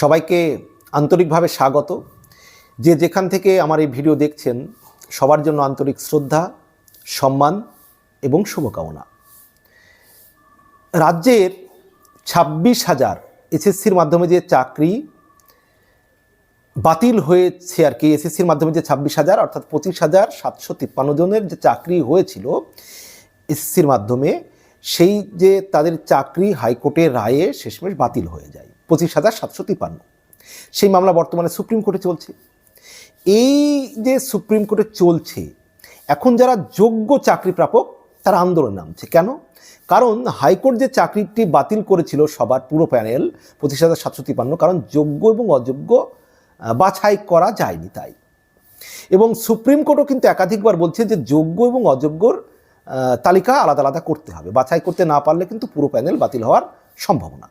সবাইকে আন্তরিকভাবে স্বাগত। যে যেখান থেকে আমার এই ভিডিও দেখছেন, সবার জন্য আন্তরিক শ্রদ্ধা, সম্মান এবং শুভকামনা। রাজ্যের ছাব্বিশ হাজার এসএসসির মাধ্যমে যে চাকরি বাতিল হয়েছে আর কি, এসএসসির মাধ্যমে যে ছাব্বিশ হাজার, অর্থাৎ পঁচিশ হাজার সাতশো তিপ্পান্ন জনের যে চাকরি হয়েছিল এসএসসির মাধ্যমে, সেই যে তাদের চাকরি হাইকোর্টের রায়ে শেষমেশ বাতিল হয়ে যায়। পঁচিশ হাজার সাতশো তিপ্পান্ন সেই মামলা বর্তমানে সুপ্রিম কোর্টে চলছে। এই যে সুপ্রিম কোর্টে চলছে, এখন যারা যোগ্য চাকরি প্রাপক তারা আন্দোলন নামছে। কেন? কারণ হাইকোর্ট যে চাকরিটি বাতিল করেছিল সবার পুরো প্যানেল পঁচিশ হাজার সাতশো তিপ্পান্ন কারণ যোগ্য এবং অযোগ্য বাছাই করা যায়নি তাই। এবং সুপ্রিম কোর্টও কিন্তু একাধিকবার বলছে যে যোগ্য এবং অযোগ্যর তালিকা আলাদা আলাদা করতে হবে। বাছাই করতে না পারলে কিন্তু পুরো প্যানেল বাতিল হওয়ার সম্ভাবনা।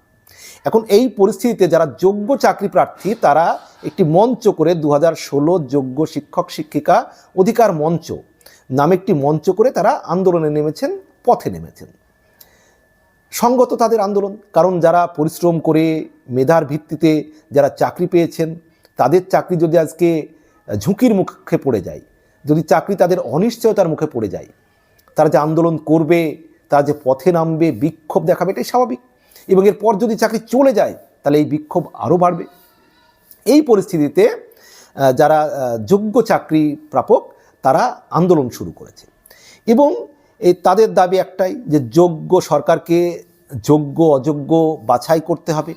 এখন এই পরিস্থিতিতে যারা যোগ্য চাকরি প্রার্থী, তারা একটি মঞ্চ করে দু হাজার ষোলো যোগ্য শিক্ষক, শিক্ষিকা অধিকার মঞ্চ নামে একটি মঞ্চ করে তারা আন্দোলনে নেমেছেন, পথে নেমেছেন। সঙ্গত তাদের আন্দোলন, কারণ যারা পরিশ্রম করে মেধার ভিত্তিতে যারা চাকরি পেয়েছেন, তাদের চাকরি যদি আজকে ঝুঁকির মুখে পড়ে যায়, যদি চাকরি তাদের অনিশ্চয়তার মুখে পড়ে যায়, তারা যে আন্দোলন করবে, তারা যে পথে নামবে, বিক্ষোভ দেখাবে, এটাই স্বাভাবিক। এবং এরপর যদি চাকরি চলে যায়, তাহলে এই বিক্ষোভ আরও বাড়বে। এই পরিস্থিতিতে যারা যোগ্য চাকরি প্রাপক, তারা আন্দোলন শুরু করেছে। এবং এই তাদের দাবি একটাই যে, যোগ্য সরকারকে যোগ্য, অযোগ্য বাছাই করতে হবে।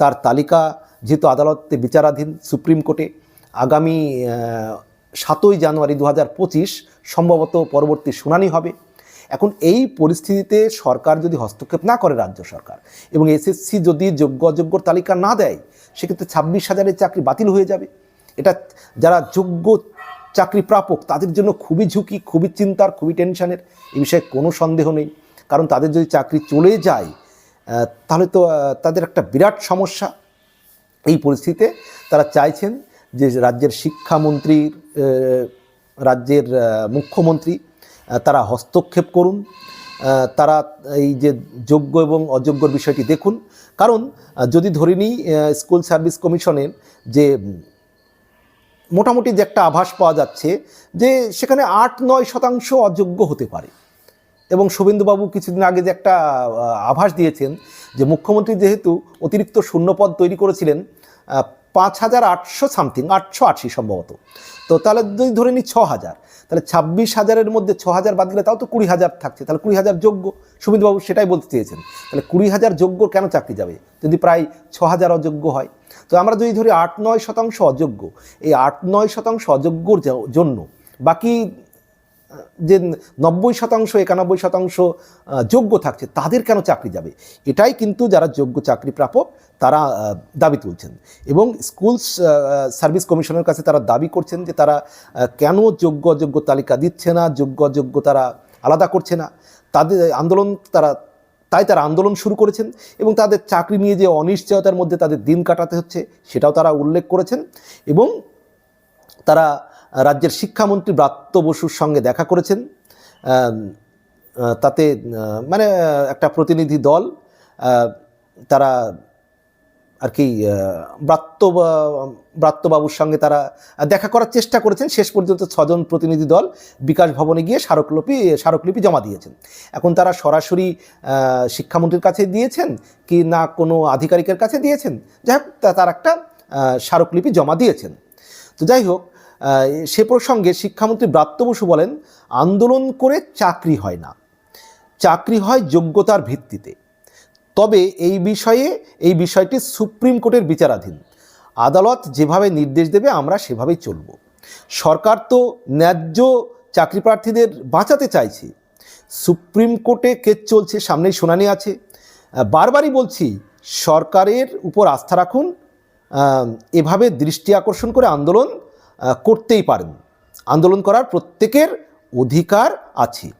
তার তালিকা যেহেতু আদালতে বিচারাধীন সুপ্রিম কোর্টে, আগামী সাতই জানুয়ারি দু হাজার পঁচিশ সম্ভবত পরবর্তী শুনানি হবে। এখন এই পরিস্থিতিতে সরকার যদি হস্তক্ষেপ না করে রাজ্য সরকার এবং এসএসসি যদি যোগ্য অযোগ্যর তালিকা না দেয় সেক্ষেত্রে ছাব্বিশ হাজারের চাকরি বাতিল হয়ে যাবে। এটা যারা যোগ্য চাকরি প্রাপক তাদের জন্য খুবই ঝুঁকি খুবই চিন্তার খুবই টেনশানের। এই বিষয়ে কোনো সন্দেহ নেই। কারণ তাদের যদি চাকরি চলে যায় তাহলে তো তাদের একটা বিরাট সমস্যা। এই পরিস্থিতিতে তারা চাইছেন যে রাজ্যের শিক্ষামন্ত্রীর আহ, রাজ্যের মুখ্যমন্ত্রী তারা হস্তক্ষেপ করুন। তারা এই যে যোগ্য এবং অযোগ্যর বিষয়টি দেখুন। কারণ যদি ধরে নিই স্কুল সার্ভিস কমিশনের যে মোটামুটি যে একটা আভাস পাওয়া যাচ্ছে যে সেখানে আট নয় শতাংশ অযোগ্য হতে পারে। এবং শুভেন্দুবাবু কিছুদিন আগে যে একটা আভাস দিয়েছেন যে মুখ্যমন্ত্রী যেহেতু অতিরিক্ত শূন্যপদ তৈরি করেছিলেন পাঁচ হাজার আটশো সামথিং, আটশো আশি সম্ভবত। তো তাহলে যদি ধরে নিই ছ হাজার তাহলে ছাব্বিশ হাজারের মধ্যে ছ হাজার বাদ দিলে তাও তো কুড়ি হাজার থাকছে, তাহলে কুড়ি হাজার যোগ্য। সুমিতবাবু সেটাই বলতে চেয়েছেন, তাহলে কুড়ি হাজার যোগ্য কেন চাকরি যাবে, যদি প্রায় ছ হাজার অযোগ্য হয়? তো আমরা যদি ধরি আট নয় শতাংশ অযোগ্য, এই আট নয় শতাংশ অযোগ্যর জন্য বাকি যে নব্বই শতাংশ, একানব্বই শতাংশ যোগ্য থাকছে, তাদের কেন চাকরি যাবে? এটাই কিন্তু যারা যোগ্য চাকরি প্রাপক, তারা দাবি তুলছেন। এবং স্কুল সার্ভিস কমিশনের কাছে তারা দাবি করছেন যে তারা কেন যোগ্য যোগ্য তালিকা দিচ্ছে না, যোগ্য যোগ্য তারা আলাদা করছে না? তাদের আন্দোলন তারা, তাই তারা আন্দোলন শুরু করেছেন এবং তাদের চাকরি নিয়ে যে অনিশ্চয়তার মধ্যে তাদের দিন কাটাতে হচ্ছে, সেটাও তারা উল্লেখ করেছেন। এবং তারা রাজ্যের শিক্ষামন্ত্রী ব্রাত্য বসুর সঙ্গে দেখা করেছেন। তাতে মানে একটা প্রতিনিধি দল তারা আর কি ব্রাত্য ব্রাত্যবাবুর সঙ্গে তারা দেখা করার চেষ্টা করেছেন। শেষ পর্যন্ত ছজন প্রতিনিধি দল বিকাশ ভবনে গিয়ে স্মারকলিপি স্মারকলিপি জমা দিয়েছেন। এখন তারা সরাসরি শিক্ষামন্ত্রীর কাছে দিয়েছেন কি না কোনো আধিকারিকের কাছে দিয়েছেন? যাই হোক তার একটা স্মারকলিপি জমা দিয়েছেন। তো যাই হোক সে প্রসঙ্গে শিক্ষামন্ত্রী ব্রাত্য বসু বলেন, আন্দোলন করে চাকরি হয় না। চাকরি হয় যোগ্যতার ভিত্তিতে। তবে এই বিষয়ে, এই বিষয়টি সুপ্রিম কোর্টের বিচারাধীন। আদালত যেভাবে নির্দেশ দেবে, আমরা সেভাবেই চলব। সরকার তো ন্যায্য চাকরি প্রার্থীদের বাঁচাতে চাইছে। সুপ্রিম কোর্টে কেস চলছে, সামনেই শুনানি আছে। বারবারই বলছি, সরকারের উপর আস্থা রাখুন। এভাবে দৃষ্টি আকর্ষণ করে আন্দোলন করতেই পারেন। আন্দোলন করার প্রত্যেকের অধিকার আছে।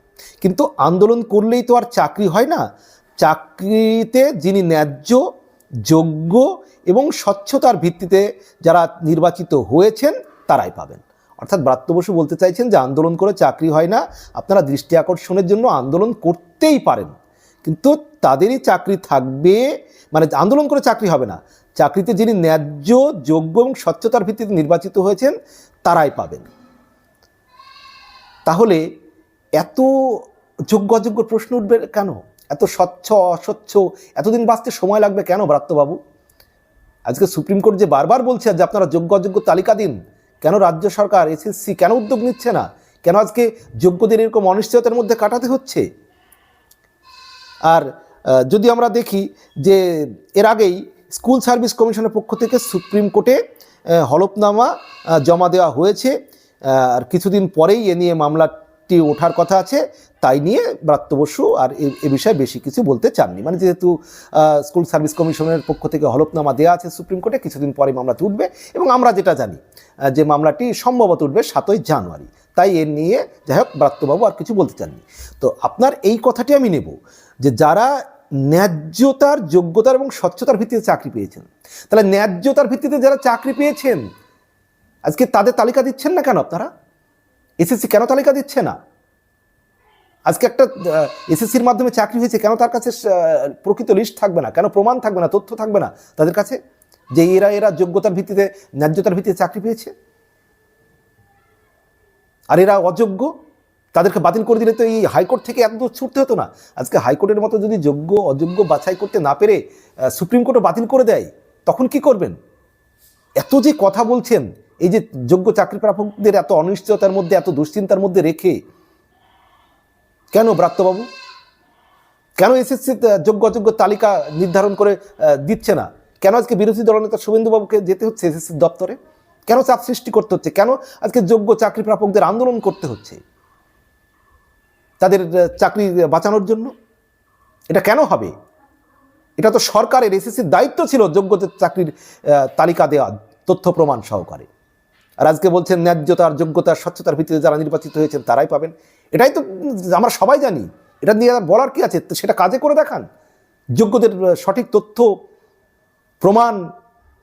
কিন্তু আন্দোলন করলেই তো আর চাকরি হয় না। চাকরিতে যিনি ন্যায্য, যোগ্য এবং স্বচ্ছতার ভিত্তিতে যারা নির্বাচিত হয়েছেন, তারাই পাবেন। অর্থাৎ ব্রাত্য বসু বলতে চাইছেন যে, আন্দোলন করে চাকরি হয় না। আপনারা দৃষ্টি আকর্ষণের জন্য আন্দোলন করতেই পারেন। কিন্তু তাদেরই চাকরি থাকবে মানে আন্দোলন করে চাকরি হবে না। চাকরিতে যিনি ন্যায্য, যোগ্য এবং স্বচ্ছতার ভিত্তিতে নির্বাচিত হয়েছেন, তারাই পাবেন। তাহলে এত যোগ্য অযোগ্য প্রশ্ন উঠবে কেন? এত স্বচ্ছ, অস্বচ্ছ, এতদিন বাঁচতে সময় লাগবে কেন ব্রাত্যবাবু? আজকে সুপ্রিম কোর্ট যে বারবার বলছে যে আপনারা যোগ্য অযোগ্য তালিকা দিন, কেন রাজ্য সরকার এসএসসি কেন উদ্যোগ নিচ্ছে না? কেন আজকে যোগ্যদের এরকম অনিশ্চয়তার মধ্যে কাটাতে হচ্ছে? আর যদি আমরা দেখি যে এর আগেই স্কুল সার্ভিস কমিশনের পক্ষ থেকে সুপ্রিম কোর্টে হলফনামা জমা দেওয়া হয়েছে। আর কিছুদিন পরেই এ নিয়ে মামলাটি ওঠার কথা আছে। তাই নিয়ে ব্রাত্য বসু আর এ- এ বিষয়ে বেশি কিছু বলতে চাননি। মানে যেহেতু স্কুল সার্ভিস কমিশনের পক্ষ থেকে হলফনামা দেওয়া আছে সুপ্রিম কোর্টে, কিছুদিন পরে মামলাটি উঠবে এবং আমরা যেটা জানি যে মামলাটি সম্ভবত উঠবে সাতই জানুয়ারি। তাই এর নিয়ে যাই হোক ব্রাত্যবাবু আর কিছু বলতে চাননি। তো আপনার এই কথাটি আমি নেব যে যারা ন্যায্যতার যোগ্যতার এবং স্বচ্ছতার ভিত্তিতে চাকরি পেয়েছেন। তাহলে ন্যায্যতার ভিত্তিতে যারা চাকরি পেয়েছেন, আজকে তাদের তালিকা দিচ্ছেন না কেন আপনারা? এসএসসি কেন তালিকা দিচ্ছে না? আজকে একটা এসএসসির মাধ্যমে চাকরি হয়েছে, কেন তার কাছে প্রকৃত লিস্ট থাকবে না? কেন প্রমাণ থাকবে না? তথ্য থাকবে না তাদের কাছে? যে এরা এরা যোগ্যতার ভিত্তিতে, ন্যায্যতার ভিত্তিতে চাকরি পেয়েছে? আর এরা অযোগ্য? তাদেরকে বাতিল করে দিলে তো এই হাইকোর্ট থেকে এত ছুটতে হতো না। আজকে হাইকোর্টের মতো যদি যোগ্য, অযোগ্য বাছাই করতে না পেরে সুপ্রিম কোর্টও বাতিল করে দেয়, তখন কি করবেন? এত যে কথা বলছেন, এই যে যোগ্য চাকরি প্রাপকদের এত অনিশ্চয়তার মধ্যে, এত দুশ্চিন্তার মধ্যে রেখে, কেন ব্রাত্যবাবু? কেন এসএসসি যোগ্য, অযোগ্য তালিকা নির্ধারণ করে দিচ্ছে না? কেন আজকে বিরোধী দলনেতা শুভেন্দুবাবুকে যেতে হচ্ছে এসএসসি দপ্তরে? কেন চাপ সৃষ্টি করতে হচ্ছে? কেন আজকে যোগ্য চাকরি প্রাপকদের আন্দোলন করতে হচ্ছে? তাদের চাকরি বাঁচানোর জন্য? এটা কেন হবে? এটা তো সরকারের এসএসসির দায়িত্ব ছিল যোগ্যদের চাকরির তালিকা দেওয়া, তথ্য প্রমাণ সহকারে। আর আজকে বলছেন ন্যায্যতার, যোগ্যতার, স্বচ্ছতার ভিত্তিতে যারা নির্বাচিত হয়েছেন, তারাই পাবেন। এটাই তো আমরা সবাই জানি। এটা নিয়ে বলার কি আছে? সেটা কাজে করে দেখান। যোগ্যদের সঠিক তথ্য, প্রমাণ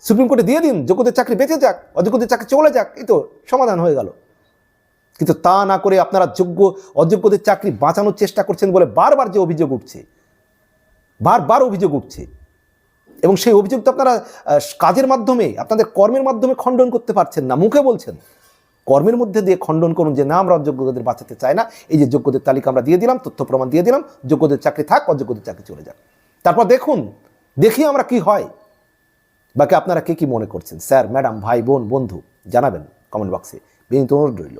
সুপ্রিম কোর্টে দিয়ে দিন। যোগ্যদের চাকরি বেঁচে যাক, অযোগ্যদের চাকরি চলে যাক, এই তো সমাধান হয়ে গেল। কিন্তু তা না করে আপনারা যোগ্য, অযোগ্যদের চাকরি বাঁচানোর চেষ্টা করছেন বলে বারবার যে অভিযোগ উঠছে, বারবার অভিযোগ উঠছে। এবং সেই অভিযোগ তো আপনারা কাজের মাধ্যমে, আপনাদের কর্মের মাধ্যমে খণ্ডন করতে পারছেন না, মুখে বলছেন। কর্মের মধ্যে দিয়ে খণ্ডন করুন যে না, আমরা অযোগ্যদের বাঁচাতে চাই না, এই যে যোগ্যদের তালিকা আমরা দিয়ে দিলাম, তথ্য প্রমাণ দিয়ে দিলাম, যোগ্যদের চাকরি থাক, অযোগ্যদের চাকরি চলে যাক। তারপর দেখুন, দেখি আমরা কি হয়। বাকি আপনারা কে কি মনে করছেন? স্যার, ম্যাডাম, ভাই, বোন, বন্ধু, জানাবেন কমেন্ট বক্সে। বিনীত অনুরোধ রইল।